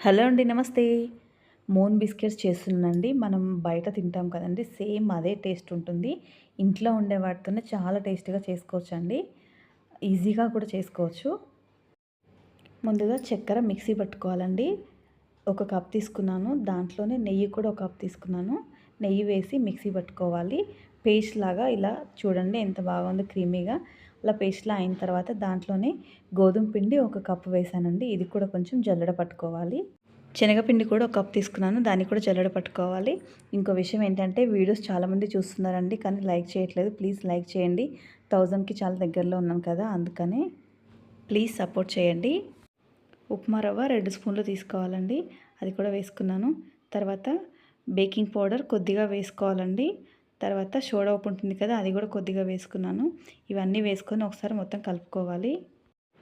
Hello అండి నమస్తే. మోన్ biscuits చేస్తున్నానండి మనం బయట తింటాం కదండి సేమ్ అదే టేస్ట్ ఉంటుంది. ఇంట్లో ఉండే వాటితోనే చాలా టేస్టీగా చేసుకోవచ్చు అండి ఈజీగా కూడా చేసుకోవచ్చు. ముందుగా చక్కెర మిక్సీ పట్టుకోవాలండి. ఒక కప్ తీసుకున్నాను. దాంట్లోనే నెయ్యి కూడా ఒక కప్ తీసుకున్నాను. నెయ్యి వేసి మిక్సీ పట్టుకోవాలి. పేస్ట్ లాగా ఇలా చూడండి ఎంత బాగుందో క్రీమీగా. అలా పేస్ట్లా అయిన తర్వాత దాంట్లోనే గోధుమ పిండి ఒక కప్పు వేసానండి. ఇది కూడా కొంచెం జల్లడ పట్టుకోవాలి. శనగపిండి కూడా ఒక కప్ తీసుకున్నాను. దాన్ని కూడా జల్లడ పట్టుకోవాలి. ఇంకో విషయం ఏంటంటే వీడియోస్ చాలామంది చూస్తున్నారండి కానీ లైక్ చేయట్లేదు. ప్లీజ్ లైక్ చేయండి. థౌజండ్కి చాలా దగ్గరలో ఉన్నాను కదా అందుకనే ప్లీజ్ సపోర్ట్ చేయండి. ఉప్మా రవ్వ రెండు స్పూన్లు తీసుకోవాలండి. అది కూడా వేసుకున్నాను. తర్వాత బేకింగ్ పౌడర్ కొద్దిగా వేసుకోవాలండి. తర్వాత సోడా ఉప్పు ఉంటుంది కదా అది కూడా కొద్దిగా వేసుకున్నాను. ఇవన్నీ వేసుకొని ఒకసారి మొత్తం కలుపుకోవాలి.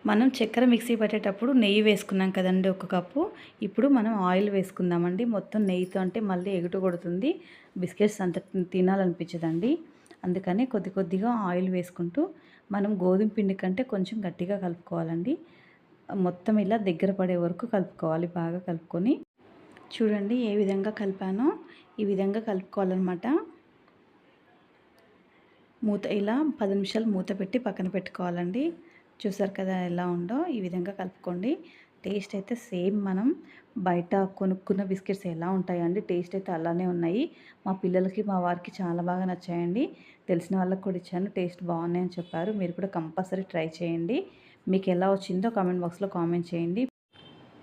మనం చక్కెర మిక్సీ పట్టేటప్పుడు నెయ్యి వేసుకున్నాం కదండి ఒక కప్పు. ఇప్పుడు మనం ఆయిల్ వేసుకుందామండి. మొత్తం నెయ్యితో అంటే మళ్ళీ ఎగుటు కొడుతుంది. బిస్కెట్స్ అంత తినాలనిపించదండి. అందుకని కొద్ది కొద్దిగా ఆయిల్ వేసుకుంటూ మనం గోధుమ పిండి కంటే కొంచెం గట్టిగా కలుపుకోవాలండి. మొత్తం ఇలా దగ్గర పడే వరకు కలుపుకోవాలి బాగా కలుపుకొని. చూడండి ఏ విధంగా కలిపానో. ఈ విధంగా కలుపుకోవాలన్నమాట. మూత ఇలా పది నిమిషాలు మూత పెట్టి పక్కన పెట్టుకోవాలండి. చూసారు కదా ఎలా ఉందో? ఈ విధంగా కలుపుకోండి. టేస్ట్ అయితే సేమ్ మనం బయట కొనుక్కున్న బిస్కెట్స్ ఎలా ఉంటాయండి? టేస్ట్ అయితే అలానే ఉన్నాయి. మా పిల్లలకి మా వారికి చాలా బాగా నచ్చాయండి. తెలిసిన వాళ్ళకి కూడా ఇచ్చాను. టేస్ట్ బాగున్నాయని చెప్పారు. మీరు కూడా కంపల్సరీ ట్రై చేయండి. మీకు ఎలా వచ్చిందో కామెంట్ బాక్స్లో కామెంట్ చేయండి.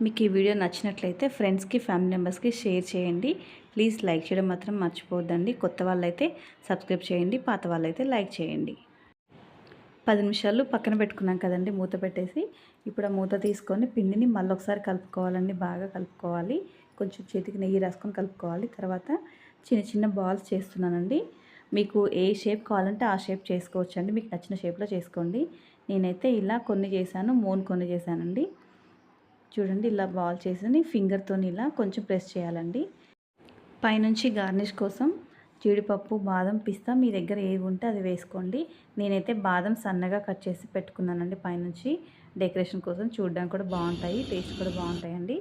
మీకు ఈ వీడియో నచ్చినట్లయితే ఫ్రెండ్స్కి ఫ్యామిలీ మెంబర్స్కి షేర్ చేయండి. ప్లీజ్ లైక్ చేయడం మాత్రం మర్చిపోవద్దండి. కొత్త వాళ్ళైతే సబ్స్క్రైబ్ చేయండి పాత వాళ్ళైతే లైక్ చేయండి. పది నిమిషాలు పక్కన పెట్టుకున్నాం కదండి మూత పెట్టేసి. ఇప్పుడు ఆ మూత తీసుకొని పిండిని మళ్ళీ ఒకసారి కలుపుకోవాలండి బాగా కలుపుకోవాలి. కొంచెం చేతికి నెయ్యి రాసుకొని కలుపుకోవాలి. తర్వాత చిన్న చిన్న బాల్స్ చేస్తున్నానండి. మీకు ఏ షేప్ కావాలంటే ఆ షేప్ చేసుకోవచ్చండి. మీకు నచ్చిన షేప్లో చేసుకోండి. నేనైతే ఇలా కొన్ని చేశాను మూన్ కొన్ని చేశానండి. చూడండి ఇలా బాల్ చేసి ఫింగర్తో ఇలా కొంచెం ప్రెస్ చేయాలండి. పైనుంచి గార్నిష్ కోసం జీడిపప్పు బాదం పిస్తా మీ దగ్గర ఏవి ఉంటే అది వేసుకోండి. నేనైతే బాదం సన్నగా కట్ చేసి పెట్టుకున్నానండి పైనుంచి. డెకరేషన్ కోసం చూడడానికి కూడా బాగుంటాయి టేస్ట్ కూడా బాగుంటాయండి.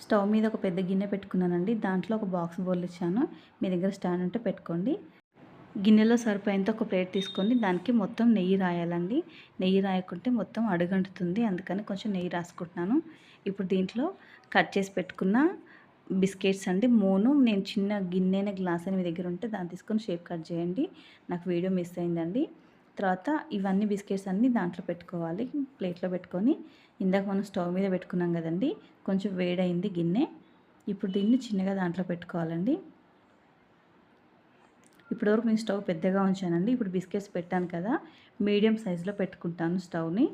స్టవ్ మీద ఒక పెద్ద గిన్నె పెట్టుకున్నానండి. దాంట్లో ఒక బాక్స్ బోల్ ఇచ్చాను. మీ దగ్గర స్టాండ్ ఉంటే పెట్టుకోండి. గిన్నెలో సరిపోయేంత ఒక ప్లేట్ తీసుకొని దానికి మొత్తం నెయ్యి రాయాలండి. నెయ్యి రాయకుంటే మొత్తం అడుగంటుతుంది. అందుకని కొంచెం నెయ్యి రాసుకుంటున్నాను. ఇప్పుడు దీంట్లో కట్ చేసి పెట్టుకున్న బిస్కెట్స్ అండి. మూను నేను చిన్న గిన్నెనే గ్లాస్ అని మీ దగ్గర ఉంటే దాన్ని తీసుకొని షేప్ కట్ చేయండి. నాకు వీడియో మిస్ అయిందండి. తర్వాత ఇవన్నీ బిస్కెట్స్ అన్నీ దాంట్లో పెట్టుకోవాలి. ప్లేట్లో పెట్టుకొని ఇందాక మనం స్టవ్ మీద పెట్టుకున్నాం కదండి. కొంచెం వేడైంది గిన్నె. ఇప్పుడు దీన్ని చిన్నగా దాంట్లో పెట్టుకోవాలండి. ఇప్పటివరకు నేను స్టవ్ పెద్దగా ఉంచానండి. ఇప్పుడు బిస్కెట్స్ పెట్టాను కదా మీడియం సైజులో పెట్టుకుంటాను స్టవ్ని.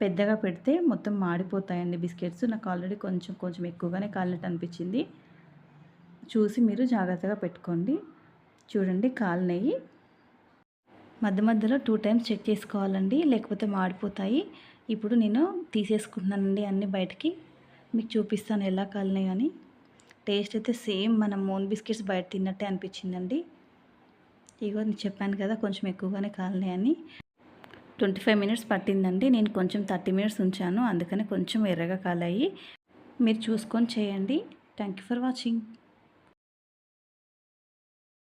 పెద్దగా పెడితే మొత్తం మాడిపోతాయండి బిస్కెట్స్. నాకు ఆల్రెడీ కొంచెం కొంచెం ఎక్కువగానే కాలినట్టు అనిపించింది చూసి మీరు జాగ్రత్తగా పెట్టుకోండి. చూడండి కాలినయ్యి మధ్య మధ్యలో టూ టైమ్స్ చెక్ చేసుకోవాలండి లేకపోతే మాడిపోతాయి. ఇప్పుడు నేను తీసేసుకుంటున్నానండి అన్నీ బయటికి. మీకు చూపిస్తాను ఎలా కాలినాయి అని. టేస్ట్ అయితే సేమ్ మన మోన్ బిస్కెట్స్ బయట తిన్నట్టే అనిపించిందండి. ఇగో నేను చెప్పాను కదా కొంచెం ఎక్కువగానే కాలనీ అని. ట్వంటీ ఫైవ్ మినిట్స్ పట్టిందండి. నేను కొంచెం థర్టీ మినిట్స్ ఉంచాను. అందుకని కొంచెం ఎర్రగా కాలాయి. మీరు చూసుకొని చేయండి. Thank you for watching.